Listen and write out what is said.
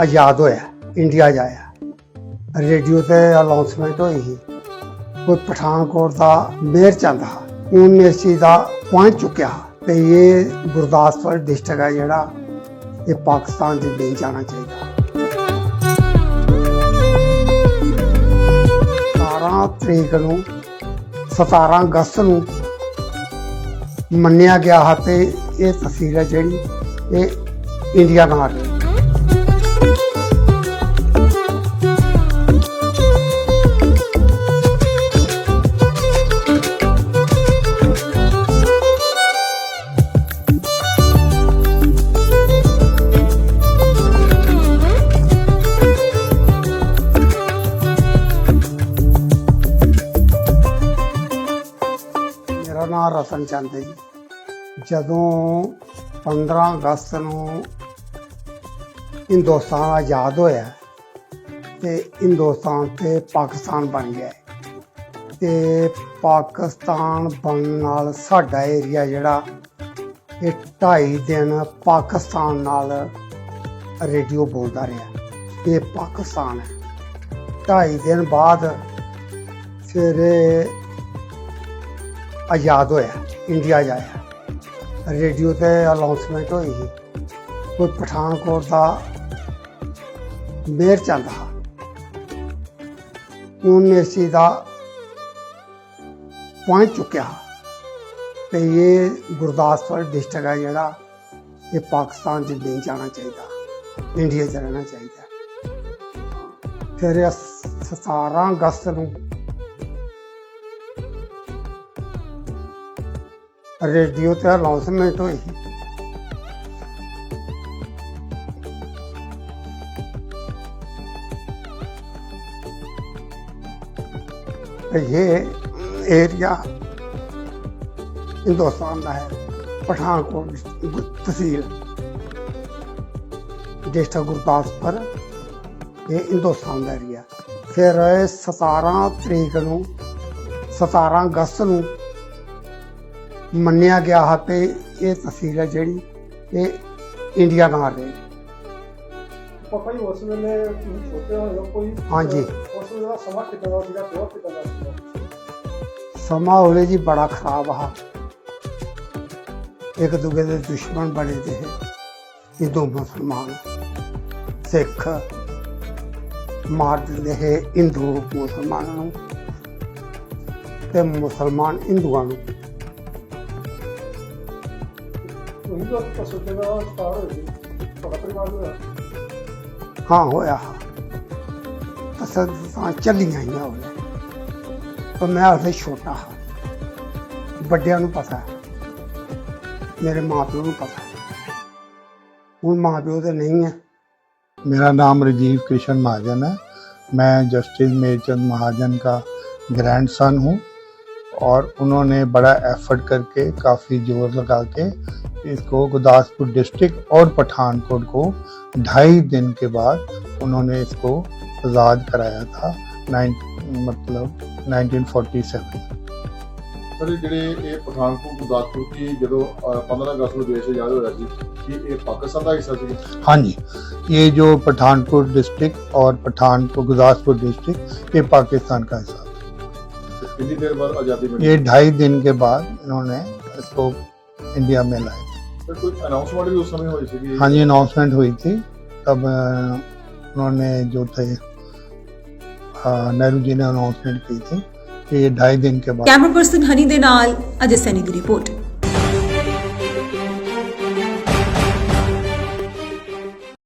ਆਜ਼ਾਦ ਹੋਇਆ ਇੰਡੀਆ ਜਾਇਆ ਰੇਡੀਓ ਤੇ ਅਨਾਉਂਸਮੈਂਟ ਹੋਈ ਸੀ ਕੋਈ ਪਠਾਨਕੋਟ ਦਾ ਮੇਅਰ ਚੰਦ ਆ ਉਹਨੇ ਇਸ ਚੀਜ਼ ਦਾ ਪੁਆਇੰਟ ਚੁੱਕਿਆ ਤੇ ਇਹ ਗੁਰਦਾਸਪੁਰ ਡਿਸਟ੍ਰਿਕਟ ਹੈ ਜਿਹੜਾ ਇਹ ਪਾਕਿਸਤਾਨ 'ਚ ਨਹੀਂ ਜਾਣਾ ਚਾਹੀਦਾ 17 ਤਰੀਕ ਨੂੰ 17 ਅਗਸਤ ਨੂੰ ਮੰਨਿਆ ਗਿਆ ਹੈ ਤੇ ਇਹ ਤਸਵੀਰ ਹੈ ਜਿਹੜੀ ਇਹ ਇੰਡੀਆ ਨਾਲ ਰਹੀ ਰਤਨ ਚੰਦ ਹੈ ਜੀ ਜਦੋਂ 15 ਅਗਸਤ ਨੂੰ ਹਿੰਦੁਸਤਾਨ ਆਜ਼ਾਦ ਹੋਇਆ ਤੇ ਹਿੰਦੁਸਤਾਨ ਤੇ ਪਾਕਿਸਤਾਨ ਬਣ ਗਿਆ ਹੈ। ਤੇ ਪਾਕਿਸਤਾਨ ਬਣਨ ਨਾਲ ਸਾਡਾ ਏਰੀਆ ਜਿਹੜਾ ਇਹ 2.5 ਦਿਨ ਪਾਕਿਸਤਾਨ ਨਾਲ ਰੇਡੀਓ ਬੋਲਦਾ ਰਿਹਾ ਇਹ ਪਾਕਿਸਤਾਨ ਹੈ 2.5 ਦਿਨ ਬਾਅਦ ਫਿਰ ਆਜ਼ਾਦ ਹੋਇਆ, ਇੰਡੀਆ ਜਾਇਆ। ਰੇਡੀਓ ਤੇ ਅਨਾਉਂਸਮੈਂਟ ਹੋਈ। ਕੋਈ ਪਠਾਨਕੋਟ ਦਾ ਮੇਅਰ ਚੰਦ ਹਾਂ ਉਹਨੇ ਇਸ ਚੀਜ਼ ਦਾ ਪੁਆਇੰਟ ਚੁੱਕਿਆ। ਤੇ ਇਹ ਗੁਰਦਾਸਪੁਰ ਡਿਸਟ੍ਰਿਕਟ ਹੈ ਜਿਹੜਾ ਇਹ ਪਾਕਿਸਤਾਨ 'ਚ ਨਹੀਂ ਜਾਣਾ ਚਾਹੀਦਾ। ਇੰਡੀਆ 'ਚ ਰਹਿਣਾ ਚਾਹੀਦਾ। ਫਿਰ ਇਹ 17 ਅਗਸਤ ਨੂੰ ਰੇਡੀਓ ਤੇ ਅਨਾਉਂਸਮੈਂਟ ਹੋਈ। ਸੀ ਇਹ ਏਰੀਆ ਹਿੰਦੁਸਤਾਨ ਦਾ ਹੈ, ਪਠਾਨਕੋਟ ਤਹਿਸੀਲ। ਡਿਸਟ੍ਰਿਕਟ ਗੁਰਦਾਸਪੁਰ, ਇਹ ਹਿੰਦੁਸਤਾਨ ਦਾ ਏਰੀਆ ਫਿਰ ਇਹ 17 ਤਰੀਕ ਨੂੰ 17 ਅਗਸਤ ਨੂੰ ਮੰਨਿਆ ਗਿਆ ਹੈ ਤੇ ਇਹ ਤਸਵੀਰ ਹੈ ਜਿਹੜੀ ਇਹ ਇੰਡੀਆ ਨਾਲ ਰਹੀ ਪਾਪਾ ਜੀ ਉਸ ਵੇਲੇ ਤੁਸੀਂ ਛੋਟੇ ਹੋ ਕੋਈ ਹਾਂਜੀ। ਉਸ ਵੇਲੇ ਦਾ ਸਮਾਂ ਕਿੱਦਾਂ ਦਾ ਸੀਗਾ ਬਹੁਤ ਕਿੱਦਾਂ ਦਾ ਸੀਗਾ? ਸਮਾਂ ਉਹਲੇ ਜੀ ਬੜਾ ਖਰਾਬ ਆ। ਇੱਕ ਦੂਜੇ ਦੇ ਦੁਸ਼ਮਣ ਬਣੇ ਦੇ ਹਿੰਦੂ ਮੁਸਲਮਾਨ ਸਿੱਖ ਮਾਰ ਦਿੰਦੇ ਹੈ ਹਿੰਦੂ ਮੁਸਲਮਾਨਾਂ ਨੂੰ ਤੇ ਮੁਸਲਮਾਨ ਹਿੰਦੂਆਂ ਨੂੰ। ਤੁਸੀਂ ਤਾਂ ਪਸੰਦ ਦਾ ਸਟਾਰ ਹੋਏ ਸੀ ਤੁਹਾਡਾ ਪਰਿਵਾਰ ਹੋਇਆ ਹਾਂ ਹੋਇਆ ਅਸਲ ਤਾਂ ਚੱਲੀਆਂ ਹੀ ਉਹਨੇ ਪਰ ਮੈਂ ਉਹਦੇ ਛੋਟਾ ਹਾਂ ਵੱਡਿਆਂ ਨੂੰ ਪਤਾ ਹੈ ਮੇਰੇ ਮਾਪਿਓ ਨੂੰ ਪਤਾ ਹੈ ਹੁਣ ਮਾਪਿਓ ਤੇ ਨਹੀਂ ਹੈ मेरा नाम राजीव कृष्ण महाजन है मैं जस्टिस मेरचंद महाजन का ग्रैंडसन हूँ और उन्होंने बड़ा एफर्ट करके काफ़ी जोर लगा के इसको गुरदासपुर डिस्ट्रिक्ट और पठानकोट को ढाई दिन के बाद उन्होंने इसको आज़ाद कराया था नाइन मतलब 1947 ਸਰ ਇਹ ਜਿਹੜੇ ਇਹ ਪਠਾਨਕੋਟ ਗੁਰਦਾਸਪੁਰ ਕੀ ਜਦੋਂ ਅਹ, 15 ਅਗਸਤ ਨੂੰ ਦੇਸ਼ ਆਜ਼ਾਦ ਹੋਇਆ ਸੀ ਕਿ ਇਹ ਪਾਕਿਸਤਾਨ ਦਾ ਹਿੱਸਾ ਸੀ हाँ जी ये जो पठानकोट डिस्ट्रिक्ट और पठानकोट गुरदासपुर डिस्ट्रिक्ट ये पाकिस्तान का हिस्सा है। ਤੇ ਕਿੰਨੀ ਦੇਰ ਬਾਅਦ ਆਜ਼ਾਦੀ ਮਿਲੀ ये ढाई दिन के बाद इन्होंने इसको इंडिया में लाया ਸਰ ਕੋਈ ਅਨਾਉਂਸਮੈਂਟ ਵੀ ਉਸ ਸਮੇਂ ਹੋਈ ਸੀ हाँ जी अनाउंसमेंट हुई थी तब अ, उन्होंने जो थे अ, नेहरू जी ने अनाउंसमेंट की थी कि ये ढाई दिन के बाद ਕੈਮਰਾ ਪਰਸਨ ਹਨੀ ਦੇ ਨਾਲ ਅਜੇ ਸੈਨੀ ਦੀ ਰਿਪੋਰਟ